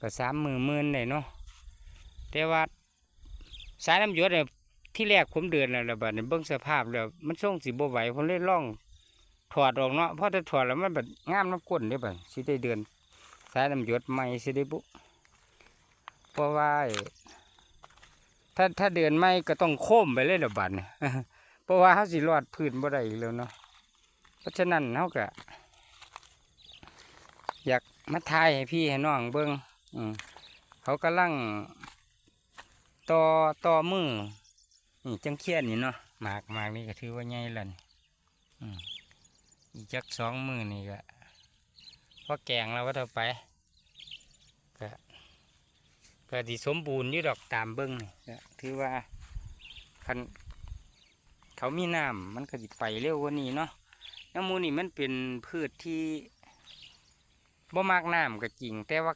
ก็สามหมื่นหมื่นได้เนาะแต่ว่าสายน้ำหยดเนี่ยที่แรกผมเดินแล้วล่ะบัดนี้เบิ่งสภาพแล้วมันส่งสิบ่ไหวผมเลยล่องถอดออกเนาะเพราะถ้าถอดแล้วมันแบบงามน้ำก้นเด้บัดสิได้เดินสายน้ำหยดใหม่สิได้บุเพราะว่าถ้าถ้าเดินไม่ก็ต้องโค้มไปเลยละบัดเนี่ยเพราะว่าเขาสิรอดพื้นบ่ได้อีกแล้วเนาะเพราะฉะนั้นเขาก็อยากมาทายให้พี่ให้น้องเบิ่ง อืมเขากำลังต่อต่อมือนี่จังเคียนนี่เนาะหมากหมากนี่ก็ถือว่าใหญ่แล้วนี่อืมอีกจักสองมือนี่ก็พอแกงแล้วว่าเท่าไปก็ก็ที่สมบูรณ์อยู่ดอกตามเบิ้งนี่ก็ถือว่าคันเขามีน้ำมันก็สิไปเร็วกว่านี้เนาะน้ำมูนี่มันเป็นพืชที่บ่มากน้ำก็จริง แต่ว่า